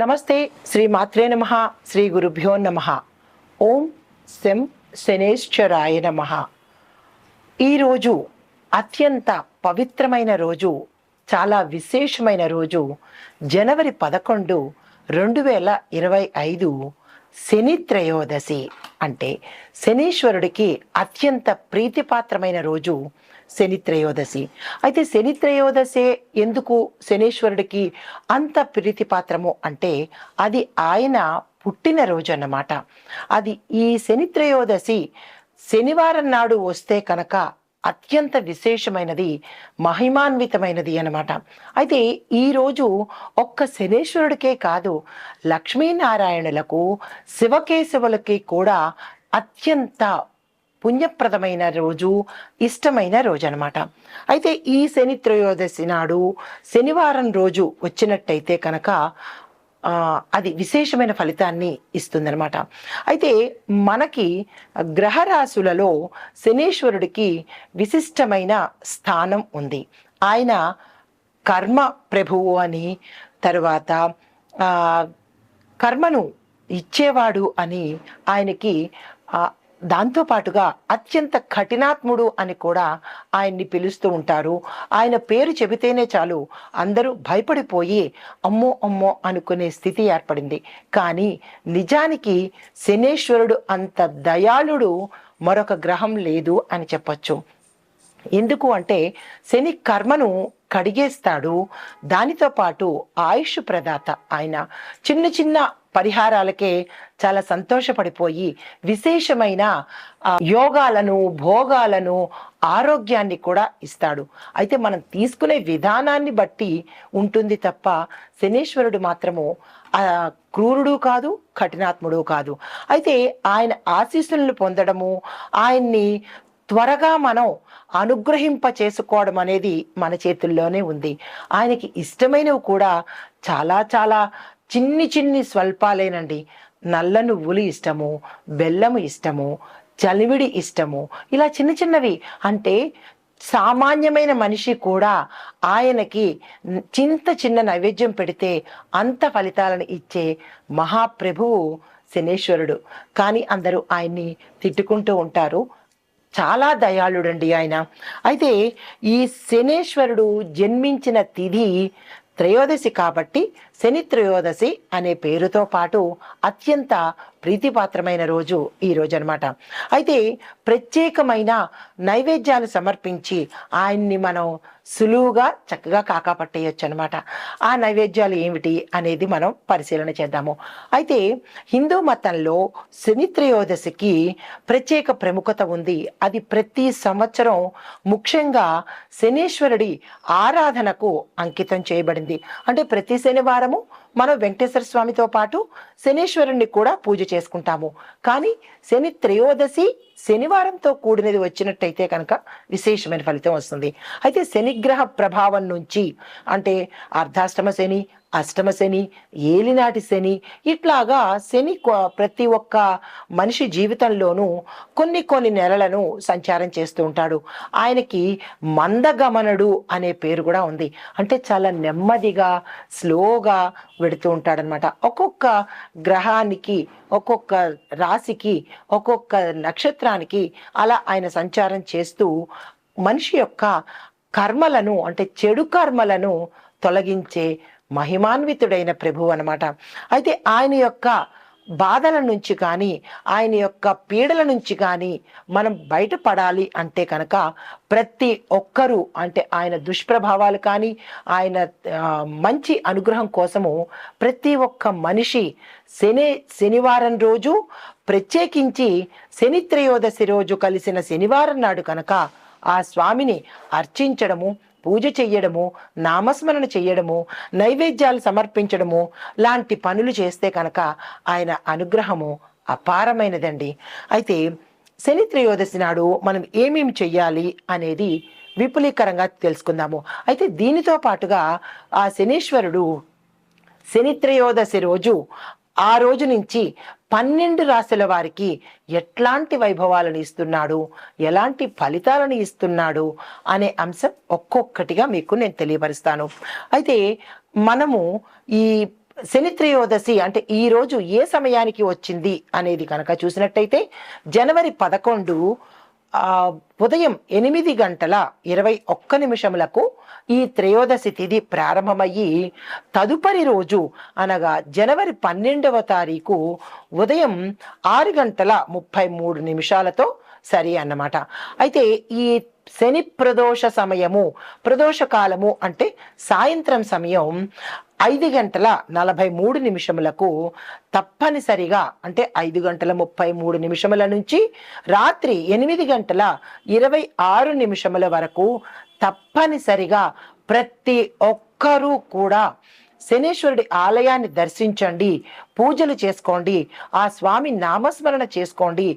నమస్తే శ్రీ మాత్రే నమ శ్రీ గురుభ్యో నమ. ఓం శం శనేశ్వరాయ నమ. ఈరోజు అత్యంత పవిత్రమైన రోజు చాలా విశేషమైన రోజు జనవరి పదకొండు రెండు వేల ఇరవై ఐదు శని త్రయోదశి. అంటే శనీశ్వరుడికి అత్యంత ప్రీతిపాత్రమైన రోజు శని త్రయోదశి. అయితే శని త్రయోదశే ఎందుకు శనీశ్వరుడికి అంత ప్రీతిపాత్రము అంటే అది ఆయన పుట్టిన రోజు అన్నమాట. అది ఈ శని త్రయోదశి శనివారం నాడు వస్తే కనుక అత్యంత విశేషమైనది మహిమాన్వితమైనది అన్నమాట. అయితే ఈరోజు ఒక్క శనేశ్వరుడికే కాదు లక్ష్మీనారాయణులకు శివకేశవులకి కూడా అత్యంత పుణ్యప్రదమైన రోజు ఇష్టమైన రోజు అనమాట అయితే ఈ శని త్రయోదశి నాడు శనివారం రోజు వచ్చినట్టయితే కనుక అది విశేషమైన ఫలితాన్ని ఇస్తుందనమాట అయితే మనకి గ్రహరాశులలో శనీశ్వరుడికి విశిష్టమైన స్థానం ఉంది. ఆయన కర్మ ప్రభువు అని తర్వాత కర్మను ఇచ్చేవాడు అని ఆయనకి దాంతోపాటుగా అత్యంత కఠినాత్ముడు అని కూడా ఆయన్ని పిలుస్తూ ఉంటారు. ఆయన పేరు చెబితేనే చాలు అందరూ భయపడిపోయి అమ్మో అమ్మో అనుకునే స్థితి ఏర్పడింది. కానీ నిజానికి శనేశ్వరుడు అంత దయాళుడు మరొక గ్రహం లేదు అని చెప్పచ్చు. ఎందుకు అంటే శని కర్మను కడిగేస్తాడు. దానితో పాటు ఆయుష్ ప్రదాత ఆయన చిన్న చిన్న పరిహారాలకే చాలా సంతోషపడిపోయి విశేషమైన యోగాలను భోగాలను ఆరోగ్యాన్ని కూడా ఇస్తాడు. అయితే మనం తీసుకునే విధానాన్ని బట్టి ఉంటుంది తప్ప శనీశ్వరుడు మాత్రము ఆ, క్రూరుడు కాదు కఠినాత్ముడు కాదు. అయితే ఆయన ఆశీస్సులను పొందడము ఆయన్ని త్వరగా మనం అనుగ్రహింప చేసుకోవడం అనేది మన చేతుల్లోనే ఉంది. ఆయనకి ఇష్టమైనవి కూడా చాలా చాలా చిన్ని చిన్ని స్వల్పాలేనండి. నల్ల నువ్వులు ఇష్టము బెల్లము ఇష్టము చలివిడి ఇష్టము ఇలా చిన్న చిన్నవి. అంటే సామాన్యమైన మనిషి కూడా ఆయనకి చింత చిన్న నైవేద్యం పెడితే అంత ఫలితాలను ఇచ్చే మహాప్రభువు శనేశ్వరుడు. కానీ అందరూ ఆయన్ని తిట్టుకుంటూ ఉంటారు. చాలా దయాళుడండి ఆయన. అయితే ఈ శనేశ్వరుడు జన్మించిన తిథి త్రయోదశి కాబట్టి శని త్రయోదశి అనే పేరుతో పాటు అత్యంత ప్రీతిపాత్రమైన రోజు ఈ రోజు అనమాట అయితే ప్రత్యేకమైన నైవేద్యాలు సమర్పించి ఆయన్ని మనం సులువుగా చక్కగా కాకాపట్టేయచ్చు అనమాట ఆ నైవేద్యాలు ఏమిటి అనేది మనం పరిశీలన చేద్దాము. అయితే హిందూ మతంలో శని త్రయోదశికి ప్రత్యేక ప్రముఖత ఉంది. అది ప్రతి సంవత్సరం ముఖ్యంగా శనీశ్వరుడి ఆరాధనకు అంకితం చేయబడింది. అంటే ప్రతి శనివారం శనివారము మనం వెంకటేశ్వర స్వామితో పాటు శనీశ్వరుణ్ణి కూడా పూజ చేసుకుంటాము. కానీ శని త్రయోదశి శనివారంతో కూడినది వచ్చినట్టయితే కనుక విశేషమైన ఫలితం వస్తుంది. అయితే శనిగ్రహ ప్రభావం నుంచి అంటే అర్ధాష్టమ శని అష్టమ శని ఏలినాటి శని ఇట్లాగా శని ప్రతి ఒక్క మనిషి జీవితంలోనూ కొన్ని కొన్ని నెలలను సంచారం చేస్తూ ఉంటాడు. ఆయనకి మందగమనుడు అనే పేరు కూడా ఉంది. అంటే చాలా నెమ్మదిగా స్లోగా వెడుతూ ఉంటాడనమాట ఒక్కొక్క గ్రహానికి ఒక్కొక్క రాశికి ఒక్కొక్క నక్షత్రానికి అలా ఆయన సంచారం చేస్తూ మనిషి యొక్క కర్మలను అంటే చెడు కర్మలను తొలగించే మహిమాన్వితుడైన ప్రభువు అనమాట అయితే ఆయన యొక్క బాధల నుంచి కానీ ఆయన యొక్క పీడల నుంచి కానీ మనం బయటపడాలి అంటే కనుక ప్రతి ఒక్కరూ అంటే ఆయన దుష్ప్రభావాలు కానీ ఆయన మంచి అనుగ్రహం కోసము ప్రతి ఒక్క మనిషి శని శనివారం రోజు ప్రత్యేకించి శని త్రయోదశి రోజు కలిసిన శనివారం నాడు కనుక ఆ స్వామిని అర్చించడము పూజ చెయ్యడము నామస్మరణ చెయ్యడము నైవేద్యాలు సమర్పించడము లాంటి పనులు చేస్తే కనుక ఆయన అనుగ్రహము అపారమైనదండి. అయితే శని త్రయోదశి నాడు మనం ఏమేమి చెయ్యాలి అనేది విపులీకరంగా తెలుసుకుందాము. అయితే దీనితో పాటుగా ఆ శనీశ్వరుడు శని త్రయోదశి రోజు ఆ రోజు నుంచి పన్నెండు రాశుల వారికి ఎట్లాంటి వైభవాలను ఇస్తున్నాడు? ఎలాంటి ఫలితాలను ఇస్తున్నాడు? అనే అంశం ఒక్కొక్కటిగా మీకు నేను తెలియపరుస్తాను. అయితే మనము ఈ శని త్రయోదశి అంటే ఈ రోజు ఏ సమయానికి వచ్చింది అనేది కనుక చూసినట్టయితే జనవరి పదకొండు ఉదయం ఎనిమిది గంటల ఇరవై ఒక్క నిమిషములకు ఈ త్రయోదశి తిథి ప్రారంభమయ్యి తదుపరి రోజు అనగా జనవరి పన్నెండవ తారీఖు ఉదయం ఆరు గంటల ముప్పై మూడు నిమిషాలతో సరి అన్నమాట. అయితే ఈ శని ప్రదోష సమయము ప్రదోష కాలము అంటే సాయంత్రం సమయం ఐదు గంటల నలభై మూడు నిమిషములకు తప్పనిసరిగా అంటే ఐదు గంటల ముప్పై మూడు నిమిషముల నుంచి రాత్రి ఎనిమిది గంటల ఇరవై ఆరు నిమిషముల వరకు తప్పనిసరిగా ప్రతి ఒక్కరూ కూడా శనేశ్వరుడి ఆలయాన్ని దర్శించండి పూజలు చేసుకోండి ఆ స్వామి నామస్మరణ చేసుకోండి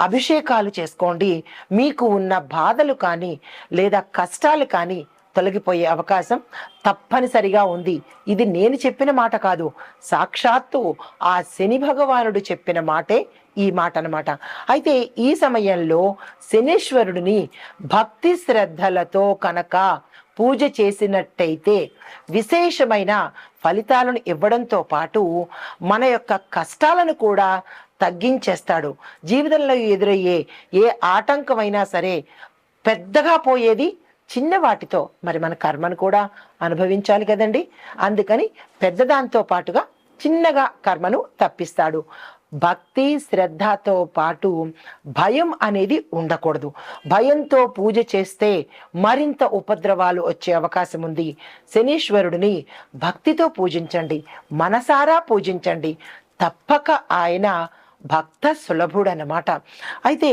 అభిషేకాలు చేసుకోండి. మీకు ఉన్న బాధలు కానీ లేదా కష్టాలు కానీ తొలగిపోయే అవకాశం తప్పనిసరిగా ఉంది. ఇది నేను చెప్పిన మాట కాదు. సాక్షాత్తు ఆ శని భగవానుడు చెప్పిన మాటే ఈ మాట అన్నమాట. అయితే ఈ సమయంలో శనీశ్వరుడిని భక్తి శ్రద్ధలతో కనుక పూజ చేసినట్టయితే విశేషమైన ఫలితాలను ఇవ్వడంతో పాటు మన యొక్క కష్టాలను కూడా తగ్గించేస్తాడు. జీవితంలో ఎదురయ్యే ఏ ఆటంకమైనా సరే పెద్దగా పోయేది చిన్న వాటితో మరి మన కర్మను కూడా అనుభవించాలి కదండి. అందుకని పెద్దదాంతో పాటుగా చిన్నగా కర్మను తప్పిస్తాడు. భక్తి శ్రద్ధతో పాటు భయం అనేది ఉండకూడదు. భయంతో పూజ చేస్తే మరింత ఉపద్రవాలు వచ్చే అవకాశం ఉంది. శనీశ్వరుడిని భక్తితో పూజించండి. మనసారా పూజించండి. తప్పక ఆయన భక్త సులభుడు అన్నమాట అయితే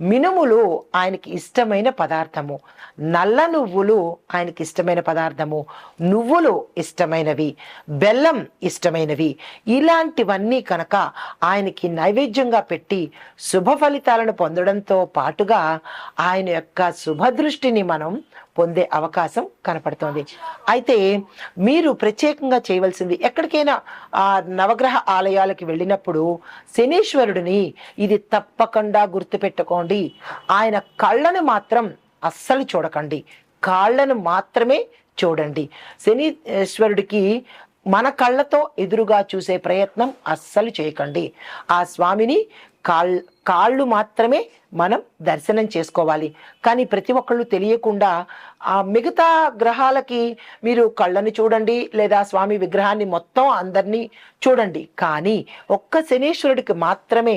మినుములు ఆయనకి ఇష్టమైన పదార్థము. నల్ల నువ్వులు ఆయనకి ఇష్టమైన పదార్థము. నువ్వులు ఇష్టమైనవి. బెల్లం ఇష్టమైనవి. ఇలాంటివన్నీ కనుక ఆయనకి నైవేద్యంగా పెట్టి శుభ ఫలితాలను పొందడంతో పాటుగా ఆయన యొక్క శుభదృష్టిని మనం పొందే అవకాశం కనపడుతోంది. అయితే మీరు ప్రత్యేకంగా చేయవలసింది ఎక్కడికైనా ఆ నవగ్రహ ఆలయాలకు వెళ్ళినప్పుడు శనీశ్వరుడిని ఇది తప్పకుండా గుర్తుపెట్టి పెట్టుకోండి. ఆయన కళ్ళను మాత్రం అస్సలు చూడకండి. కాళ్ళను మాత్రమే చూడండి. శనీశ్వరుడికి మన కళ్ళతో ఎదురుగా చూసే ప్రయత్నం అస్సలు చేయకండి. ఆ స్వామిని కాళ్ కాళ్ళు మాత్రమే మనం దర్శనం చేసుకోవాలి. కానీ ప్రతి ఒక్కళ్ళు తెలియకుండా ఆ మిగతా గ్రహాలకి మీరు కళ్ళని చూడండి లేదా స్వామి విగ్రహాన్ని మొత్తం అందరినీ చూడండి. కానీ ఒక్క శనీశ్వరుడికి మాత్రమే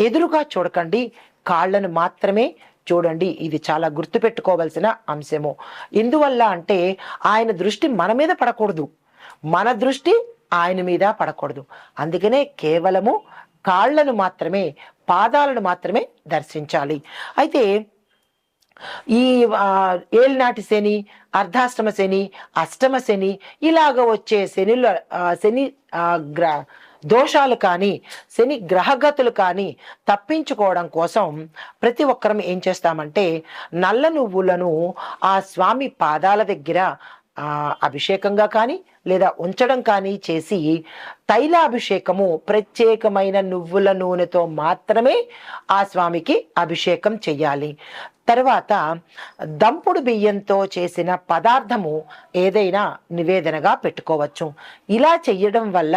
ఎదురుగా చూడకండి. కాళ్ళను మాత్రమే చూడండి. ఇది చాలా గుర్తుపెట్టుకోవాల్సిన అంశము. ఎందువల్ల అంటే ఆయన దృష్టి మన మీద పడకూడదు. మన దృష్టి ఆయన మీద పడకూడదు. అందుకనే కేవలము కాళ్ళను మాత్రమే పాదాలను మాత్రమే దర్శించాలి. అయితే ఈ ఏలినాటి శని అర్ధాష్టమ శని అష్టమ శని ఇలాగ వచ్చే శనిల శని గ్రా గ్ర దోషాలు కానీ శని గ్రహగతులు కానీ తప్పించుకోవడం కోసం ప్రతి ఒక్కరం ఏం చేస్తామంటే నల్ల నువ్వులను ఆ స్వామి పాదాల దగ్గర అభిషేకంగా కానీ లేదా ఉంచడం కానీ చేసి తైలాభిషేకము ప్రత్యేకమైన నువ్వుల నూనెతో మాత్రమే ఆ స్వామికి అభిషేకం చెయ్యాలి తర్వాత దంపుడు బియ్యంతో చేసిన పదార్థము ఏదైనా నివేదనగా పెట్టుకోవచ్చు. ఇలా చెయ్యడం వల్ల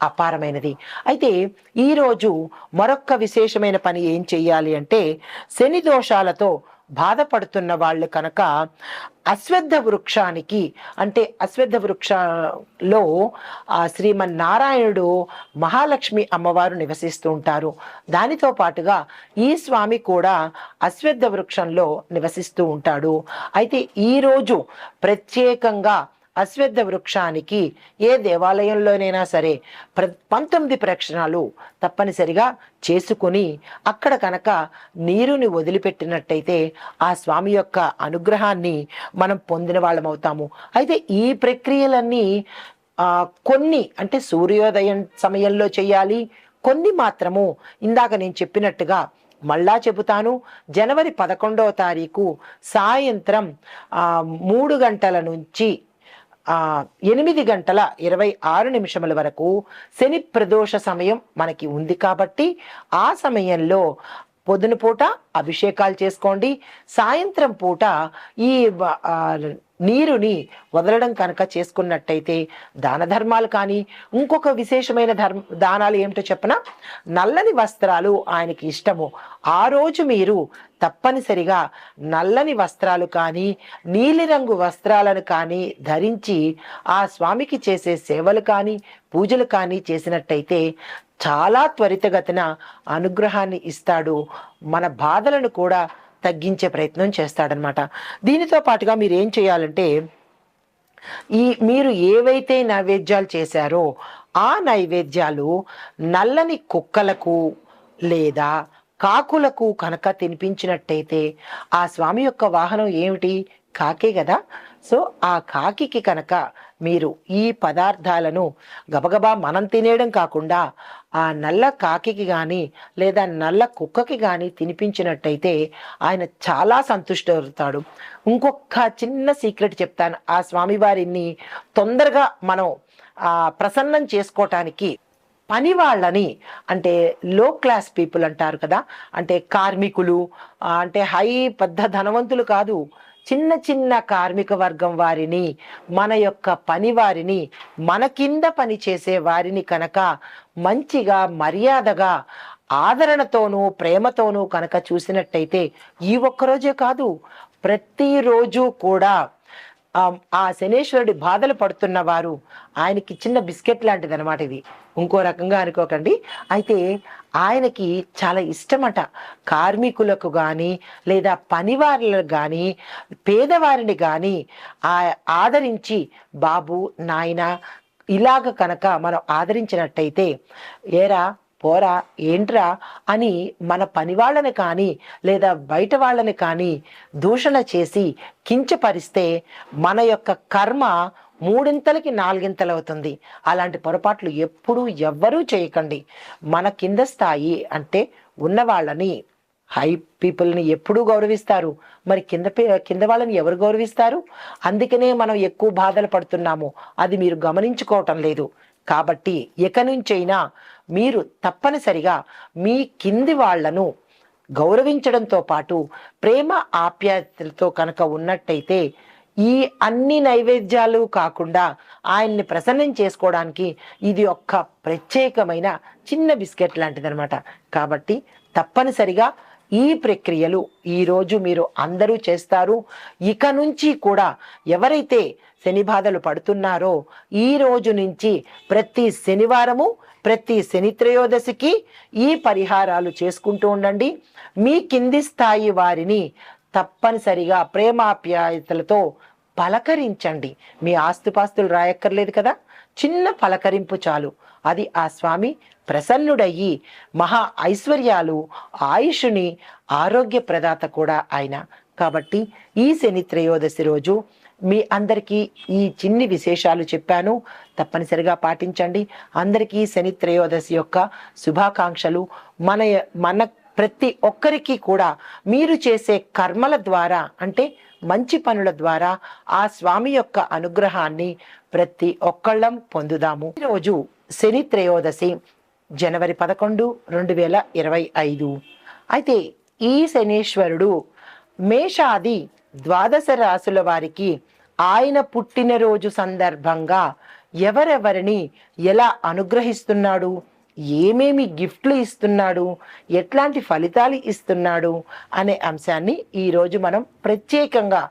అపారమైనది. అయితే ఈరోజు మరొక్క విశేషమైన పని ఏం చెయ్యాలి అంటే శని దోషాలతో బాధపడుతున్న వాళ్ళు కనుక అశ్వద్ధ వృక్షానికి అంటే అశ్వద్ధ వృక్షలో శ్రీమన్నారాయణుడు మహాలక్ష్మి అమ్మవారు నివసిస్తూ ఉంటారు. దానితో పాటుగా ఈ స్వామి కూడా అశ్వద్ధ వృక్షంలో నివసిస్తూ ఉంటాడు. అయితే ఈరోజు ప్రత్యేకంగా అశ్వద్ధ వృక్షానికి ఏ దేవాలయంలోనైనా సరే ప్ర పంతొమ్మిది ప్రక్షణాలు తప్పనిసరిగా చేసుకుని అక్కడ కనుక నీరుని వదిలిపెట్టినట్టయితే ఆ స్వామి యొక్క అనుగ్రహాన్ని మనం పొందిన వాళ్ళం అవుతాము. అయితే ఈ ప్రక్రియలన్నీ కొన్ని అంటే సూర్యోదయం సమయంలో చేయాలి కొన్ని మాత్రము ఇందాక నేను చెప్పినట్టుగా మళ్ళా చెబుతాను. జనవరి పదకొండవ తారీఖు సాయంత్రం మూడు గంటల నుంచి ఎనిమిది గంటల ఇరవై ఆరు నిమిషముల వరకు శని ప్రదోష సమయం మనకి ఉంది కాబట్టి ఆ సమయంలో పొద్దున పూట అభిషేకాలు చేసుకోండి. సాయంత్రం పూట ఈ నీరుని వదలడం కనుక చేసుకున్నట్టయితే దాన ధర్మాలు కానీ ఇంకొక విశేషమైన ధర్మ దానాలు ఏమిటో చెప్పన? నల్లని వస్త్రాలు ఆయనకి ఇష్టము. ఆ రోజు మీరు తప్పనిసరిగా నల్లని వస్త్రాలు కానీ నీలిరంగు వస్త్రాలను కానీ ధరించి ఆ స్వామికి చేసే సేవలు కానీ పూజలు కానీ చేసినట్టయితే చాలా త్వరితగతిన అనుగ్రహాన్ని ఇస్తాడు. మన బాధలను కూడా తగ్గించే ప్రయత్నం చేస్తాడనమాట. దీనితో పాటుగా మీరు ఏం చేయాలంటే ఈ మీరు ఏవైతే నైవేద్యాలు చేశారో ఆ నైవేద్యాలు నల్లని కుక్కలకు లేదా కాకులకు కనుక తినిపించినట్టయితే ఆ స్వామి యొక్క వాహనం ఏమిటి? కాకే కదా. సో ఆ కాకికి కనుక మీరు ఈ పదార్థాలను గబగబా మనం తినేయడం కాకుండా ఆ నల్ల కాకికి కానీ లేదా నల్ల కుక్కకి కానీ తినిపించినట్టయితే ఆయన చాలా సంతుష్టవుతాడు. ఇంకొక చిన్న సీక్రెట్ చెప్తాను. ఆ స్వామివారిని తొందరగా మనం ప్రసన్నం చేసుకోవటానికి పని వాళ్ళని అంటే లో క్లాస్ పీపుల్ అంటారు కదా అంటే కార్మికులు అంటే హై పెద్ద ధనవంతులు కాదు చిన్న చిన్న కార్మిక వర్గం వారిని మన యొక్క పని వారిని మన కింద పని చేసే వారిని కనుక మంచిగా మర్యాదగా ఆదరణతోనూ ప్రేమతోనూ కనుక చూసినట్టయితే ఈ ఒక్కరోజే కాదు ప్రతిరోజు కూడా ఆ శనేశ్వరుడి బాధలు పడుతున్న వారు ఆయనకి చిన్న బిస్కెట్ లాంటిది అనమాట ఇది. ఇంకో రకంగా అనుకోకండి. అయితే ఆయనకి చాలా ఇష్టమట. కార్మికులకు కానీ లేదా పనివారులకు కానీ పేదవారిని కానీ ఆ ఆదరించి బాబు నాయన ఇలాగ కనుక మనం ఆదరించినట్టయితే ఏరా పోరా ఏంట్రా అని మన పని వాళ్ళని కానీ లేదా బయట వాళ్ళని కానీ దూషణ చేసి కించపరిస్తే మన యొక్క కర్మ మూడింతలకి నాలుగింతలు అవుతుంది అలాంటి పొరపాట్లు ఎప్పుడూ ఎవ్వరూ చేయకండి. మన కింద స్థాయి అంటే ఉన్న వాళ్ళని హై పీపుల్ని ఎప్పుడూ గౌరవిస్తారు. మరి కింద పే- కింద వాళ్ళని ఎవరు గౌరవిస్తారు? అందుకనే మనం ఎక్కువ బాధలు పడుతున్నాము. అది మీరు గమనించుకోవటం లేదు. కాబట్టి ఇక నుంచైనా మీరు తప్పనిసరిగా మీ కింది వాళ్ళను గౌరవించడంతో పాటు ప్రేమ ఆప్యాయతలతో కనుక ఉన్నట్టయితే ఈ అన్ని నైవేద్యాలు కాకుండా ఆయన్ని ప్రసన్నం చేసుకోవడానికి ఇది ఒక్క ప్రత్యేకమైన చిన్న బిస్కెట్ లాంటిదనమాట కాబట్టి తప్పనిసరిగా ఈ ప్రక్రియలు ఈరోజు మీరు అందరూ చేస్తారు. ఇక నుంచి కూడా ఎవరైతే శని బాధలు పడుతున్నారో ఈ రోజు నుంచి ప్రతి శనివారము ప్రతి శని త్రయోదశికి ఈ పరిహారాలు చేసుకుంటూ ఉండండి. మీ కింది స్థాయి వారిని తప్పనిసరిగా ప్రేమాప్యాయతలతో పలకరించండి. మీ ఆస్తుపాస్తులు రాయక్కర్లేదు కదా? చిన్న పలకరింపు చాలు. అది ఆ స్వామి ప్రసన్నుడయ్యి మహా ఐశ్వర్యాలు ఆయుషుని ఆరోగ్య ప్రదాత కూడా ఆయన. కాబట్టి ఈ శని త్రయోదశి రోజు మీ అందరికీ ఈ చిన్ని విశేషాలు చెప్పాను. తప్పనిసరిగా పాటించండి. అందరికీ శని త్రయోదశి యొక్క శుభాకాంక్షలు. మన మన ప్రతి ఒక్కరికి కూడా మీరు చేసే కర్మల ద్వారా అంటే మంచి పనుల ద్వారా ఆ స్వామి యొక్క అనుగ్రహాన్ని ప్రతి ఒక్కళ్ళం పొందుదాము. ఈరోజు శని త్రయోదశి జనవరి పదకొండు రెండు వేల ఇరవై ఐదు. అయితే ఈ శనీశ్వరుడు మేషాది ద్వాదశ రాసుల వారికి ఆయన పుట్టినరోజు సందర్భంగా ఎవరెవరిని ఎలా అనుగ్రహిస్తున్నాడు? ఏమేమి గిఫ్ట్లు ఇస్తున్నాడు? ఎట్లాంటి ఫలితాలు ఇస్తున్నాడు? అనే అంశాన్ని ఈరోజు మనం ప్రత్యేకంగా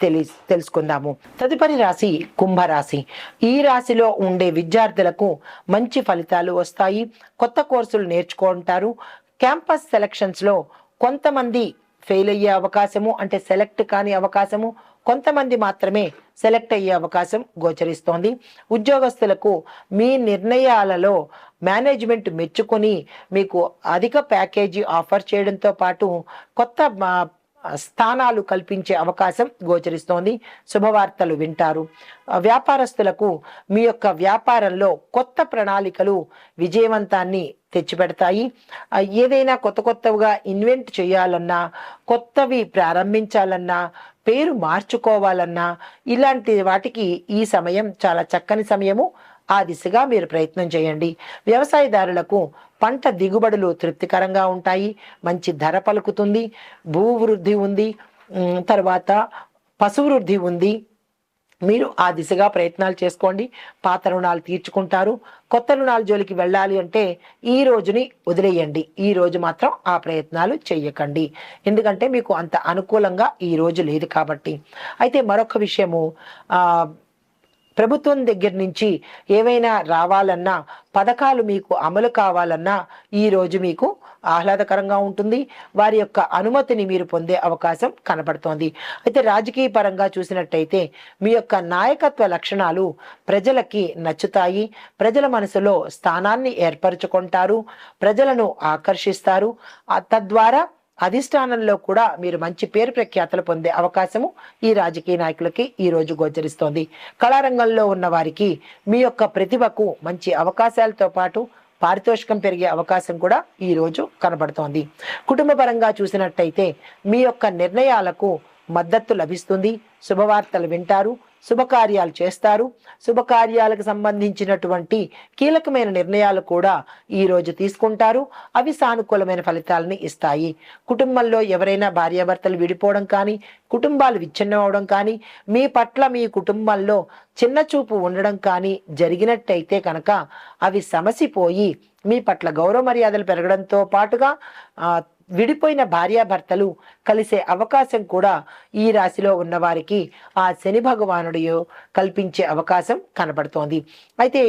తెలి తెలుసుకుందాము. తదుపరి రాశి కుంభరాశి. ఈ రాశిలో ఉండే విద్యార్థులకు మంచి ఫలితాలు వస్తాయి. కొత్త కోర్సులు నేర్చుకుంటారు. క్యాంపస్ సెలక్షన్స్లో కొంతమంది ఫెయిల్ అయ్యే అవకాశము అంటే సెలెక్ట్ కాని అవకాశము కొంతమంది మాత్రమే సెలెక్ట్ అయ్యే అవకాశం గోచరిస్తోంది. ఉద్యోగస్తులకు మీ నిర్ణయాలలో మేనేజ్మెంట్ మెచ్చుకొని మీకు అధిక ప్యాకేజీ ఆఫర్ చేయడంతో పాటు కొత్త స్థానాలు కల్పించే అవకాశం గోచరిస్తోంది. శుభవార్తలు వింటారు. వ్యాపారస్తులకు మీ యొక్క వ్యాపారంలో కొత్త ప్రణాళికలు విజయవంతాన్ని తెచ్చిపెడతాయి. ఏదైనా కొత్త కొత్తగా ఇన్వెంట్ చేయాలన్నా కొత్తవి ప్రారంభించాలన్నా పేరు మార్చుకోవాలన్నా ఇలాంటి వాటికి ఈ సమయం చాలా చక్కని సమయము. ఆ దిశగా మీరు ప్రయత్నం చేయండి. వ్యవసాయదారులకు పంట దిగుబడులు తృప్తికరంగా ఉంటాయి. మంచి ధర పలుకుతుంది. భూవృద్ధి ఉంది. తర్వాత తర్వాత పశువృద్ధి ఉంది. మీరు ఆ దిశగా ప్రయత్నాలు చేసుకోండి. పాత రుణాలు తీర్చుకుంటారు. కొత్త రుణాల జోలికి వెళ్ళాలి అంటే ఈ రోజుని వదిలేయండి. ఈ రోజు మాత్రం ఆ ప్రయత్నాలు చేయకండి ఎందుకంటే మీకు అంత అనుకూలంగా ఈ రోజు లేదు కాబట్టి. అయితే మరొక విషయము ఆ ప్రభుత్వం దగ్గర నుంచి ఏవైనా రావాలన్నా పథకాలు మీకు అమలు కావాలన్నా ఈ రోజు మీకు ఆహ్లాదకరంగా ఉంటుంది. వారి యొక్క అనుమతిని మీరు పొందే అవకాశం కనపడుతోంది అయితే రాజకీయ పరంగా చూసినట్టయితే మీ యొక్క నాయకత్వ లక్షణాలు ప్రజలకి నచ్చుతాయి. ప్రజల మనసులో స్థానాన్ని ఏర్పరచుకుంటారు. ప్రజలను ఆకర్షిస్తారు. తద్వారా అధిష్టానంలో కూడా మీరు మంచి పేరు ప్రఖ్యాతలు పొందే అవకాశము ఈ రాజకీయ నాయకులకి ఈ రోజు గోచరిస్తోంది. కళారంగంలో ఉన్న వారికి మీ యొక్క ప్రతిభకు మంచి అవకాశాలతో పాటు పారితోషికం పెరిగే అవకాశం కూడా ఈ రోజు కనబడుతోంది. కుటుంబ పరంగా చూసినట్టయితే మీ యొక్క నిర్ణయాలకు మద్దతు లభిస్తుంది. శుభవార్తలు వింటారు. శుభకార్యాలు చేస్తారు. శుభకార్యాలకు సంబంధించినటువంటి కీలకమైన నిర్ణయాలు కూడా ఈ రోజు తీసుకుంటారు. అవి సానుకూలమైన ఫలితాలని ఇస్తాయి. కుటుంబంలో ఎవరైనా భార్యాభర్తలు విడిపోవడం కానీ కుటుంబాలు విచ్ఛిన్నం అవడం కానీ మీ పట్ల మీ కుటుంబంలో చిన్న చూపు ఉండడం కానీ జరిగినట్టయితే కనుక అవి సమసిపోయి మీ పట్ల గౌరవ మర్యాదలు పెరగడంతో పాటుగా విడిపోయిన భార్యాభర్తలు కలిసే అవకాశం కూడా ఈ రాశిలో ఉన్నవారికి ఆ శని భగవానుడు కల్పించే అవకాశం కనబడుతోంది. అయితే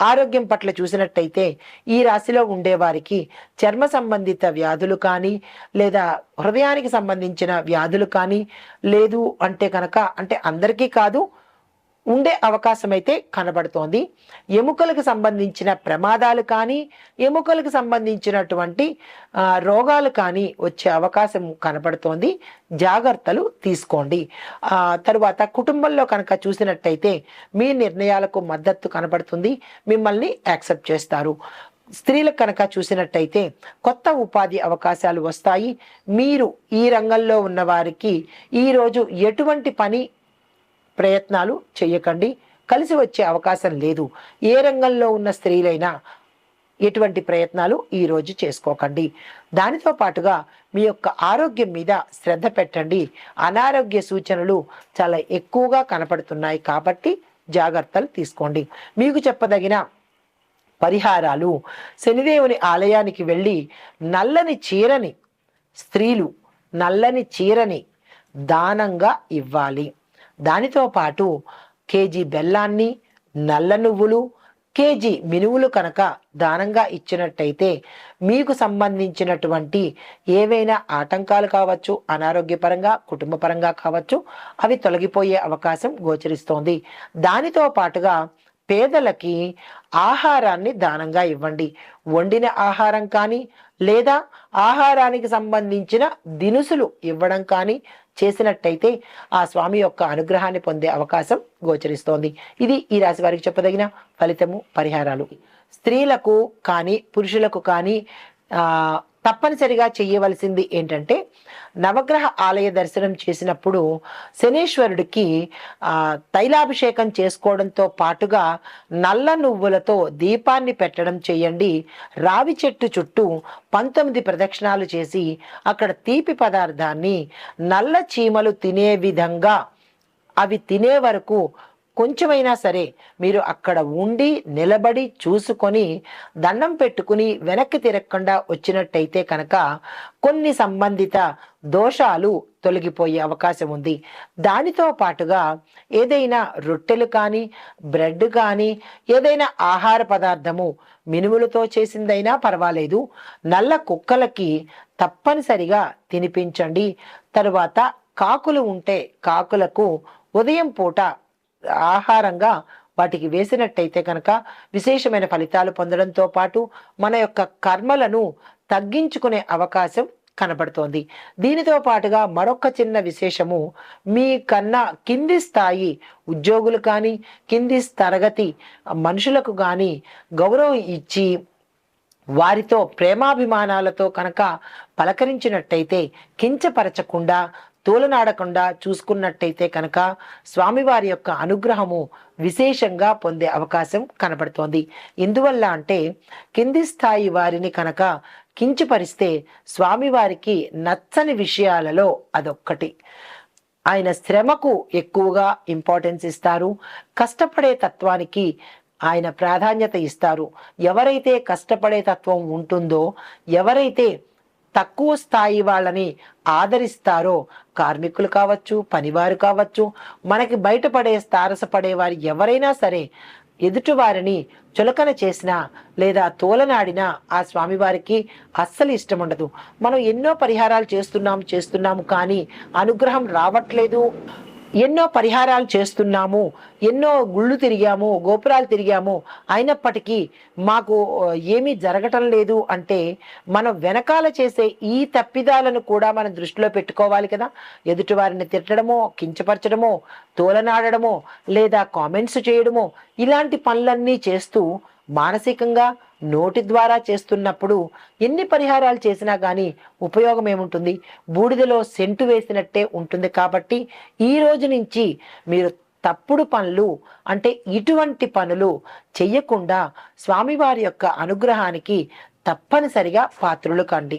ఆరోగ్యం పట్ల చూసినట్టయితే ఈ రాశిలో ఉండే వారికి చర్మ సంబంధిత వ్యాధులు కానీ లేదా హృదయానికి సంబంధించిన వ్యాధులు కానీ లేదు అంటే కనుక అంటే అందరికీ కాదు ఉండే అవకాశం అయితే కనబడుతోంది. ఎముకలకు సంబంధించిన ప్రమాదాలు కానీ ఎముకలకు సంబంధించినటువంటి రోగాలు కానీ వచ్చే అవకాశం కనబడుతోంది. జాగ్రత్తలు తీసుకోండి. తరువాత కుటుంబంలో కనుక చూసినట్టయితే మీ నిర్ణయాలకు మద్దతు కనబడుతుంది. మిమ్మల్ని యాక్సెప్ట్ చేస్తారు. స్త్రీలకు కనుక చూసినట్టయితే కొత్త ఉపాధి అవకాశాలు వస్తాయి. మీరు ఈ రంగంలో ఉన్న వారికి ఈరోజు ఎటువంటి పని ప్రయత్నాలు చేయకండి కలిసి వచ్చే అవకాశం లేదు. ఏ రంగంలో ఉన్న స్త్రీలైనా ఎటువంటి ప్రయత్నాలు ఈరోజు చేసుకోకండి. దానితో పాటుగా మీ యొక్క ఆరోగ్యం మీద శ్రద్ధ పెట్టండి. అనారోగ్య సూచనలు చాలా ఎక్కువగా కనపడుతున్నాయి కాబట్టి జాగ్రత్తలు తీసుకోండి. మీకు చెప్పదగిన పరిహారాలు. శనిదేవుని ఆలయానికి వెళ్ళి నల్లని చీరని స్త్రీలు నల్లని చీరని దానంగా ఇవ్వాలి. దానితో పాటు కేజీ బెల్లాన్ని నల్ల నువ్వులు కేజీ మినువులు కనుక దానంగా ఇచ్చినట్టయితే మీకు సంబంధించినటువంటి ఏవైనా ఆటంకాలు కావచ్చు అనారోగ్యపరంగా కుటుంబపరంగా కావచ్చు అవి తొలగిపోయే అవకాశం గోచరిస్తోంది. దానితో పాటుగా పేదలకి ఆహారాన్ని దానంగా ఇవ్వండి. వండిన ఆహారం కానీ లేదా ఆహారానికి సంబంధించిన దినుసులు ఇవ్వడం కానీ చేసినట్టయితే ఆ స్వామి యొక్క అనుగ్రహాన్ని పొందే అవకాశం గోచరిస్తోంది. ఇది ఈ రాశి వారికి చెప్పదగిన ఫలితము పరిహారాలు. స్త్రీలకు కానీ పురుషులకు కానీ తప్పనిసరిగా చేయవలసింది ఏంటంటే నవగ్రహ ఆలయ దర్శనం చేసినప్పుడు శనేశ్వరుడికి తైలాభిషేకం చేసుకోవడంతో పాటుగా నల్ల నువ్వులతో దీపాన్ని పెట్టడం చేయండి. రావి చెట్టు చుట్టూ పంతొమ్మిది ప్రదక్షిణాలు చేసి అక్కడ తీపి పదార్థాన్ని నల్ల చీమలు తినే విధంగా అవి తినే వరకు కొంచెమైనా సరే మీరు అక్కడ ఉండి నిలబడి చూసుకొని దండం పెట్టుకుని వెనక్కి తిరగకుండా వచ్చినట్టయితే కనుక కొన్ని సంబంధిత దోషాలు తొలగిపోయే అవకాశం ఉంది. దానితో పాటుగా ఏదైనా రొట్టెలు కానీ బ్రెడ్ కానీ ఏదైనా ఆహార పదార్థము మినుములతో చేసిందైనా పర్వాలేదు. నల్ల కుక్కలకి తప్పనిసరిగా తినిపించండి. తరువాత కాకులు ఉంటే కాకులకు ఉదయం పూట ఆహారంగా వాటికి వేసినట్టయితే కనుక విశేషమైన ఫలితాలు పొందడంతో పాటు మన యొక్క కర్మలను తగ్గించుకునే అవకాశం కనబడుతోంది. దీనితో పాటుగా మరొక చిన్న విశేషము మీ కన్నా కింది స్థాయి ఉద్యోగులు కానీ కింది తరగతి మనుషులకు కానీ గౌరవం ఇచ్చి వారితో ప్రేమాభిమానాలతో కనుక పలకరించినట్టయితే కించపరచకుండా తోలనాడకుండా చూసుకున్నట్టయితే కనుక స్వామివారి యొక్క అనుగ్రహము విశేషంగా పొందే అవకాశం కనబడుతోంది. ఎందువల్ల అంటే కింది స్థాయి వారిని కనుక కించపరిస్తే స్వామివారికి నచ్చని విషయాలలో అదొక్కటి. ఆయన శ్రమకు ఎక్కువగా ఇంపార్టెన్స్ ఇస్తారు. కష్టపడే తత్వానికి ఆయన ప్రాధాన్యత ఇస్తారు. ఎవరైతే కష్టపడే తత్వం ఉంటుందో ఎవరైతే తక్కువ స్థాయి వాళ్ళని ఆదరిస్తారో కార్మికులు కావచ్చు పనివారు కావచ్చు మనకి బయటపడే తారసపడేవారు ఎవరైనా సరే ఎదుటివారిని చులకన చేసినా లేదా తోలనాడినా ఆ స్వామివారికి అస్సలు ఇష్టం ఉండదు. మనం ఎన్నో పరిహారాలు చేస్తున్నాం చేస్తున్నాము కానీ అనుగ్రహం రావట్లేదు. ఎన్నో పరిహారాలు చేస్తున్నాము ఎన్నో గుళ్ళు తిరిగాము గోపురాలు తిరిగాము. అయినప్పటికీ మాకు ఏమీ జరగటం లేదు అంటే మనం వెనకాల చేసే ఈ తప్పిదాలను కూడా మనం దృష్టిలో పెట్టుకోవాలి కదా. ఎదుటివారిని తిట్టడమో కించపరచడమో తోలనాడడమో లేదా కామెంట్స్ చేయడమో ఇలాంటి పనులన్నీ చేస్తూ మానసికంగా నోటి ద్వారా చేస్తున్నప్పుడు ఎన్ని పరిహారాలు చేసినా కానీ ఉపయోగం ఏముంటుంది? బూడిదలో సెంటు వేసినట్టే ఉంటుంది కాబట్టి ఈ రోజు నుంచి మీరు తప్పుడు పనులు అంటే ఇటువంటి పనులు చెయ్యకుండా స్వామివారి యొక్క అనుగ్రహానికి తప్పనిసరిగా పాత్రులు కండి.